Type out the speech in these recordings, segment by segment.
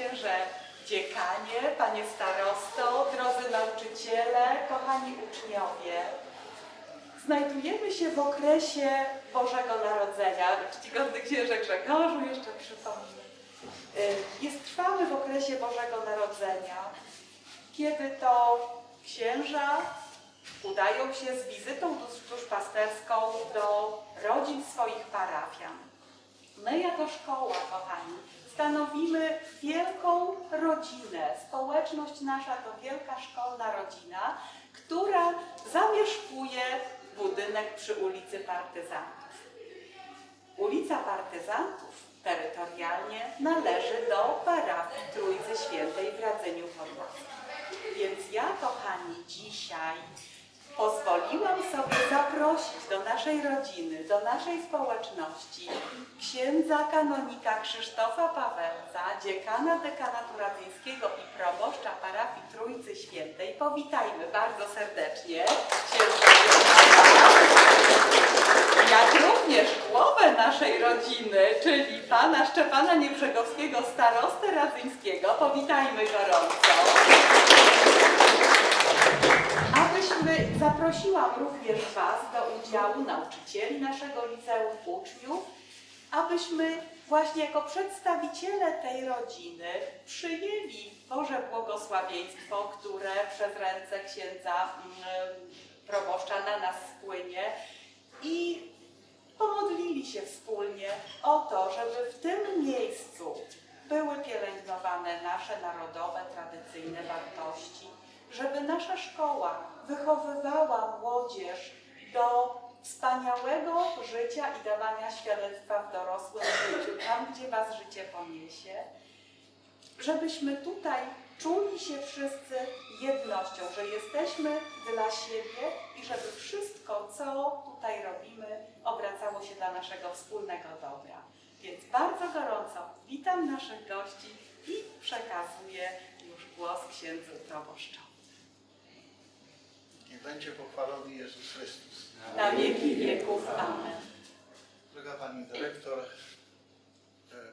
księże dziekanie, panie starosto, drodzy nauczyciele, kochani uczniowie. Znajdujemy się w okresie Bożego Narodzenia. Czcigodny księże Grzegorzu, jeszcze przypomnę. Y, Jest trwały w okresie Bożego Narodzenia, kiedy to księża udają się z wizytą dusz- duszpasterską do rodzin swoich parafian. My jako szkoła, kochani, stanowimy wielką rodzinę. Społeczność nasza to wielka szkolna rodzina, która zamieszkuje budynek przy ulicy Partyzantów. Ulica Partyzantów terytorialnie należy do parafii Trójcy Świętej w Radzeniu Podlaskim. Więc ja, kochani, dzisiaj pozwoliłam sobie naszej rodziny, do naszej społeczności księdza kanonika Krzysztofa Pawelca, dziekana dekanatu radyjskiego i proboszcza parafii Trójcy Świętej. Powitajmy bardzo serdecznie jak również głowę naszej rodziny, czyli pana Szczepana Niebrzegowskiego, starostę radzyńskiego. Powitajmy gorąco. Zaprosiłam również Was do udziału, nauczycieli naszego liceum, uczniów, abyśmy właśnie jako przedstawiciele tej rodziny przyjęli Boże błogosławieństwo, które przez ręce księdza mm, proboszcza na nas spłynie i pomodlili się wspólnie o to, żeby w tym miejscu były pielęgnowane nasze narodowe, tradycyjne wartości, żeby nasza szkoła wychowywała młodzież do wspaniałego życia i dawania świadectwa w dorosłym życiu, tam gdzie Was życie poniesie, żebyśmy tutaj czuli się wszyscy jednością, że jesteśmy dla siebie i żeby wszystko, co tutaj robimy, obracało się dla naszego wspólnego dobra. Więc bardzo gorąco witam naszych gości i przekazuję już głos księdzu proboszczowi. Niech będzie pochwalony Jezus Chrystus. Na wieki wieków. Amen. Droga Pani Dyrektor, e,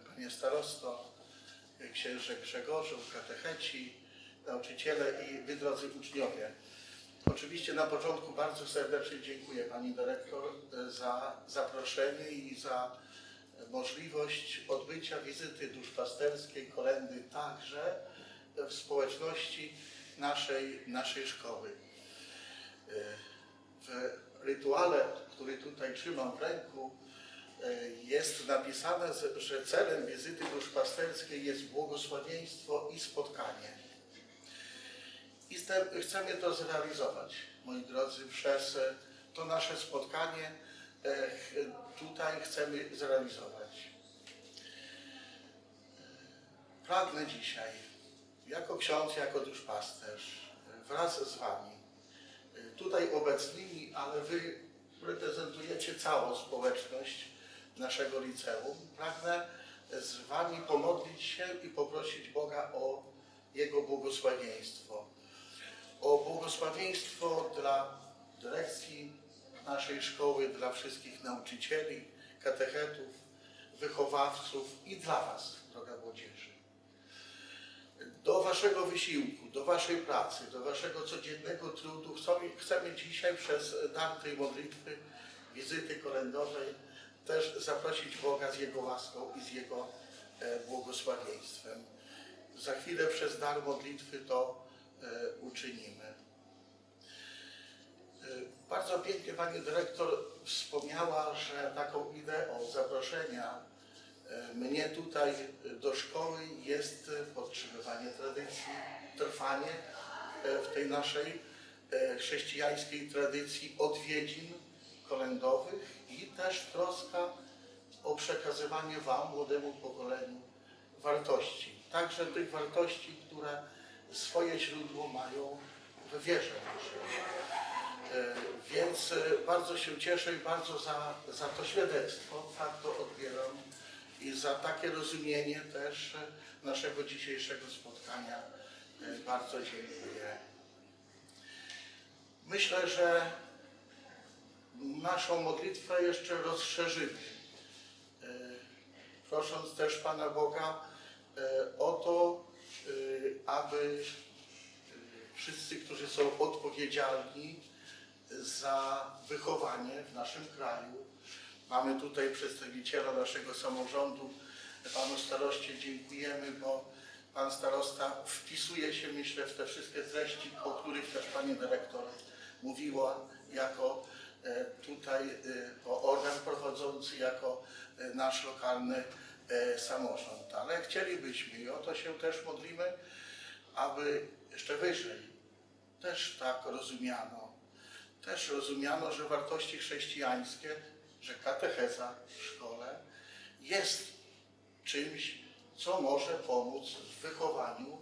Panie Starosto, Księże Grzegorzu, katecheci, nauczyciele i Wy drodzy uczniowie. Oczywiście na początku bardzo serdecznie dziękuję Pani Dyrektor e, za zaproszenie i za e, możliwość odbycia wizyty duszpasterskiej, kolendy także w społeczności naszej, naszej szkoły. W rytuale, który tutaj trzymam w ręku, e, jest napisane, że celem wizyty duszpasterskiej jest błogosławieństwo i spotkanie. I chcemy to zrealizować, moi drodzy, przez e, to nasze spotkanie e, tutaj chcemy zrealizować. Pragnę dzisiaj, jako ksiądz, jako duszpasterz, wraz z Wami, tutaj obecnymi, ale Wy reprezentujecie całą społeczność naszego liceum. Pragnę z Wami pomodlić się i poprosić Boga o Jego błogosławieństwo. O błogosławieństwo dla dyrekcji naszej szkoły, dla wszystkich nauczycieli, katechetów, wychowawców i dla Was, droga młodzieży do Waszego wysiłku, do Waszej pracy, do Waszego codziennego trudu chcemy, chcemy dzisiaj przez dar tej modlitwy, wizyty kolędowej też zaprosić Boga z Jego łaską i z Jego e, błogosławieństwem. Za chwilę przez dar modlitwy to e, uczynimy. E, Bardzo pięknie Pani Dyrektor wspomniała, że taką ideą zaproszenia mnie tutaj do szkoły jest podtrzymywanie tradycji, trwanie e, w tej naszej e, chrześcijańskiej tradycji odwiedzin kolędowych i też troska o przekazywanie Wam, młodemu pokoleniu, wartości. Także tych wartości, które swoje źródło mają w wierze. E, Więc bardzo się cieszę i bardzo za, za to świadectwo, tak to odbieram i za takie rozumienie też naszego dzisiejszego spotkania e, bardzo dziękuję. Myślę, że naszą modlitwę jeszcze rozszerzymy, e, prosząc też Pana Boga e, o to, e, aby wszyscy, którzy są odpowiedzialni za wychowanie w naszym kraju, mamy tutaj przedstawiciela naszego samorządu, panu staroście dziękujemy, bo pan starosta wpisuje się, myślę, w te wszystkie treści, o których też pani dyrektor mówiła, jako e, tutaj e, organ prowadzący, jako e, nasz lokalny samorząd. Ale chcielibyśmy i o to się też modlimy, aby jeszcze wyżej też tak rozumiano. Też rozumiano, że wartości chrześcijańskie, że katecheza w szkole jest czymś, co może pomóc w wychowaniu,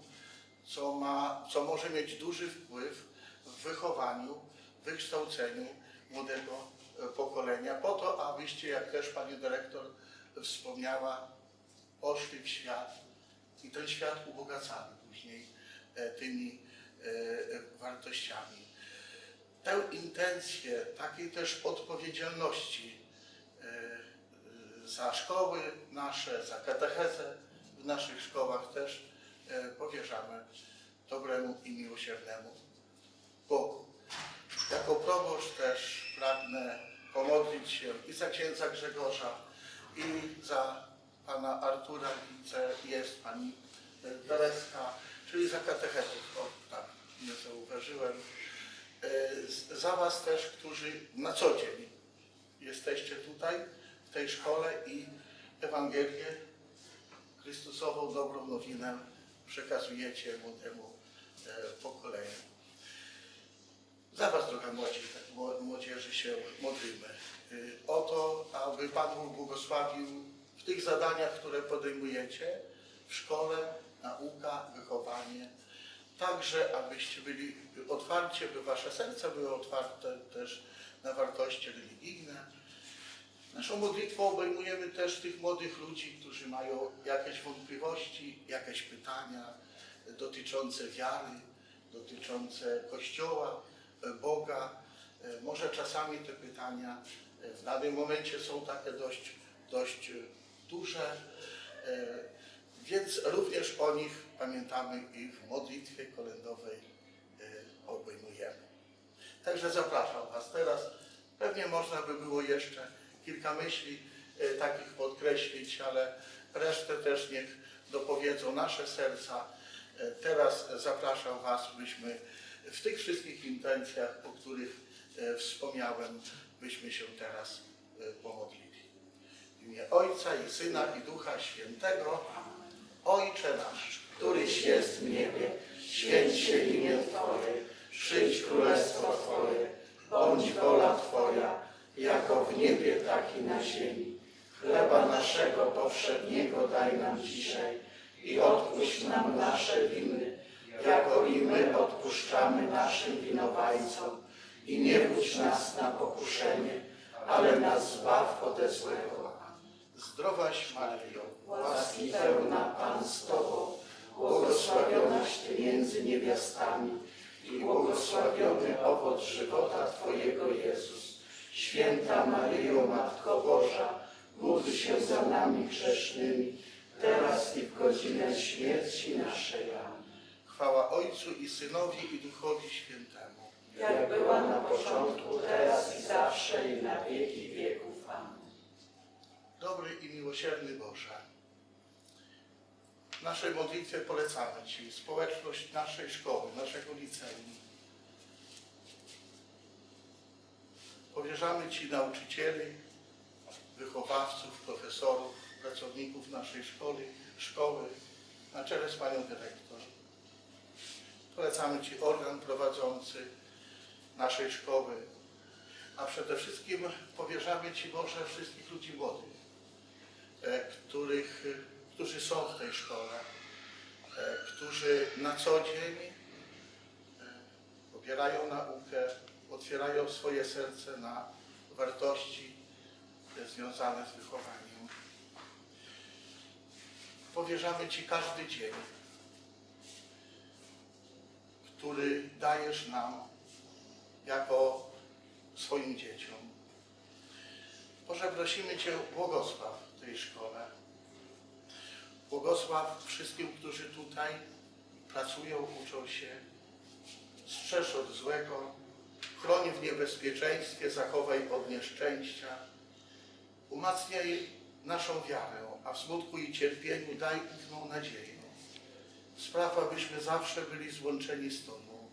co, ma, co może mieć duży wpływ w wychowaniu, wykształceniu młodego e, pokolenia, po to, abyście, jak też pani dyrektor wspomniała, poszli w świat i ten świat ubogacali później e, tymi e, wartościami. Tę intencję takiej też odpowiedzialności za szkoły nasze, za katechezę w naszych szkołach też e, powierzamy dobremu i miłosiernemu Bogu. Jako proboszcz też pragnę pomodlić się i za księdza Grzegorza, i za pana Artura, widzę, jest pani Tereska, czyli za katechetów, o tak, nie zauważyłem. E, Za was też, którzy na co dzień jesteście tutaj, w tej szkole i Ewangelię Chrystusową dobrą nowinę przekazujecie młodemu e, pokoleniu. Za Was, droga tak, mło- młodzieży, się modlimy. Y, O to, aby Pan Bóg błogosławił w tych zadaniach, które podejmujecie w szkole, nauka, wychowanie. Także, abyście byli otwarci, by Wasze serca były otwarte też na wartości religijne. Naszą modlitwą obejmujemy też tych młodych ludzi, którzy mają jakieś wątpliwości, jakieś pytania dotyczące wiary, dotyczące Kościoła, e, Boga. E, Może czasami te pytania e, w danym momencie są takie dość, dość duże, więc również o nich pamiętamy i w modlitwie kolędowej obejmujemy. Także zapraszam Was teraz. Pewnie można by było jeszcze kilka myśli e, takich podkreślić, ale resztę też niech dopowiedzą nasze serca. E, teraz zapraszam Was, byśmy w tych wszystkich intencjach, o których e, wspomniałem, byśmy się teraz pomodlili. W imię Ojca i Syna i Ducha Świętego. Ojcze nasz, któryś jest w niebie, święć się imię Twoje, przyjdź królestwo Twoje, bądź wola Twoja, jako w niebie, tak i na ziemi. Chleba naszego powszedniego daj nam dzisiaj i odpuść nam nasze winy, jako i my odpuszczamy naszym winowajcom. I nie wódź nas na pokuszenie, ale nas zbaw ode złego. zdrowaś Maryjo, Łaski pełna Pan z Tobą, błogosławionaś Ty między niewiastami i błogosławiony owoc żywota Twojego Jezus. Święta Maryjo, Matko Boża, módl się za nami grzesznymi, teraz i w godzinę śmierci naszej. Amen. chwała Ojcu i Synowi i Duchowi Świętemu. Jak była na początku, teraz i zawsze i na wieki wieków. Amen. Dobry i miłosierny Boże, w naszej modlitwie polecamy Ci społeczność naszej szkoły, naszego liceum. Powierzamy Ci nauczycieli, wychowawców, profesorów, pracowników naszej szkoły, szkoły na czele z Panią Dyrektor. Polecamy Ci organ prowadzący naszej szkoły, a przede wszystkim powierzamy Ci Boże wszystkich ludzi młodych, e, których, którzy są w tej szkole, e, którzy na co dzień e, pobierają naukę, otwierają swoje serce na wartości związane z wychowaniem. Powierzamy Ci każdy dzień, który dajesz nam jako swoim dzieciom. Boże, prosimy Cię, błogosław tej szkole. Błogosław wszystkim, którzy tutaj pracują, uczą się. Strzeż od złego, chroń w niebezpieczeństwie, zachowaj od nieszczęścia. Umacniaj naszą wiarę, a w smutku i cierpieniu daj ufną nadzieję. Spraw, abyśmy zawsze byli złączeni z Tobą,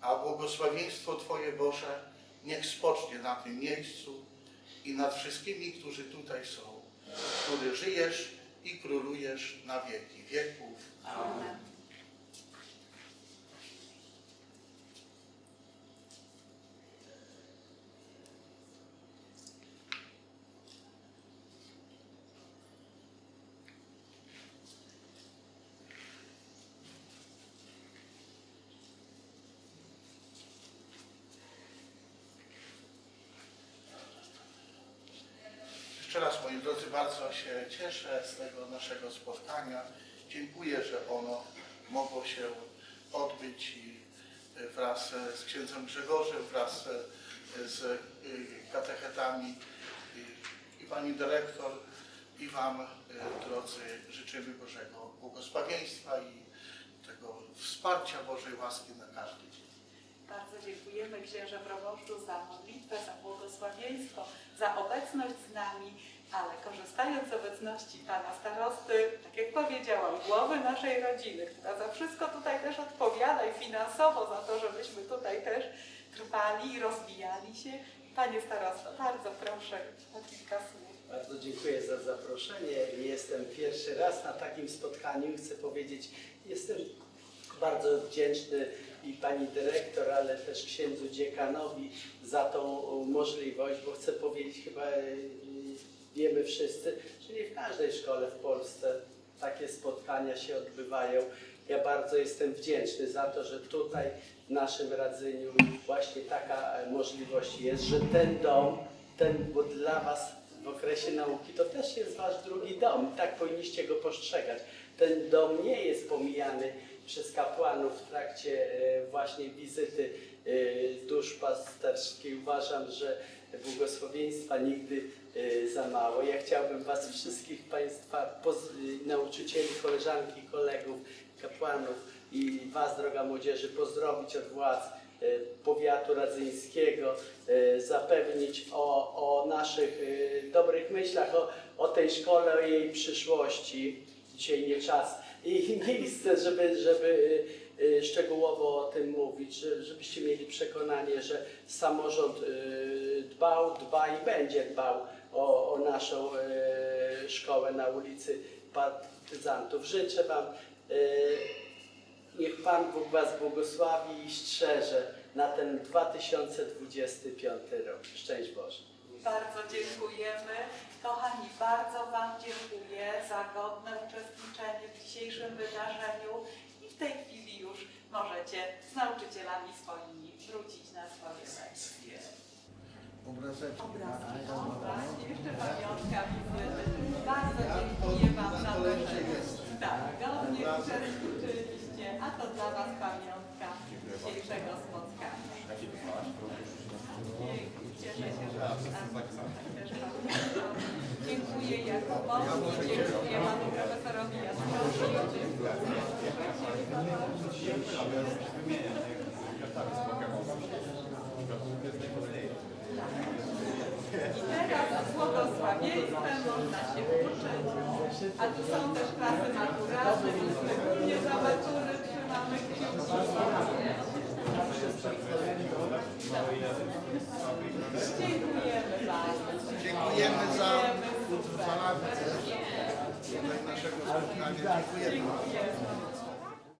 a błogosławieństwo Twoje Boże niech spocznie na tym miejscu i nad wszystkimi, którzy tutaj są, który żyjesz i królujesz na wieki wieków. Amen. Jeszcze raz, moi drodzy, bardzo się cieszę z tego naszego spotkania. Dziękuję, że ono mogło się odbyć i e, wraz z księdzem Grzegorzem, wraz e, z e, katechetami i, pani dyrektor i Wam, e, drodzy, życzymy Bożego błogosławieństwa i tego wsparcia Bożej łaski na każdy dzień. Bardzo dziękujemy księże proboszczu za modlitwę, za błogosławieństwo, za obecność z nami, ale korzystając z obecności pana starosty, tak jak powiedziałam, głowy naszej rodziny, która za wszystko tutaj też odpowiada i finansowo za to, żebyśmy tutaj też trwali i rozwijali się. Panie starosto, bardzo proszę o kilka słów. Bardzo dziękuję za zaproszenie. Jestem pierwszy raz na takim spotkaniu i chcę powiedzieć, jestem bardzo wdzięczny i pani dyrektor, ale też księdzu dziekanowi za tą możliwość, bo chcę powiedzieć, chyba e, wiemy wszyscy, że nie w każdej szkole w Polsce takie spotkania się odbywają. Ja bardzo jestem wdzięczny za to, że tutaj w naszym Radzyniu właśnie taka e, możliwość jest, że ten dom, ten, bo dla Was w okresie nauki to też jest Wasz drugi dom. Tak powinniście go postrzegać. Ten dom nie jest pomijany przez kapłanów w trakcie e, właśnie wizyty e, duszpasterskiej. Uważam, że błogosławieństwa nigdy e, za mało. Ja chciałbym Was wszystkich Państwa, e, nauczycieli, koleżanki, kolegów, kapłanów i Was, droga młodzieży, pozdrowić od władz e, powiatu radzyńskiego, e, zapewnić o, o naszych e, dobrych myślach, o, o tej szkole, o jej przyszłości. Dzisiaj nie czas i miejsce, żeby, żeby e, e, szczegółowo o tym mówić, że- żebyście mieli przekonanie, że samorząd e, dbał, dba i będzie dbał o, o naszą szkołę na ulicy Partyzantów. Życzę Wam Niech Pan Bóg Was błogosławi i strzeże na ten 2025 rok. Szczęść Boże. Bardzo dziękujemy. Kochani, bardzo Wam dziękuję za godne uczestniczenie w dzisiejszym wydarzeniu i w tej chwili już możecie z nauczycielami swoimi wrócić na swoje lekcje. Obrazeczki. Obrazki, o właśnie, jeszcze pamiątka wizyty. Bardzo dziękuję Wam za to, że tak, godnie uczestniczyliście, a to dla Was pamiątka dzisiejszego spotkania. Dziękuję, Jakubowi, dziękuję Panu Profesorowi Jastrowi, I teraz z błogosławieństwem można się uczyć. A tu są też klasy maturalne, więc szczególnie za matury trzymamy kciuki. Dziękujemy bardzo. Dziękujemy za utrwalanie naszego spotkania. Dziękujemy.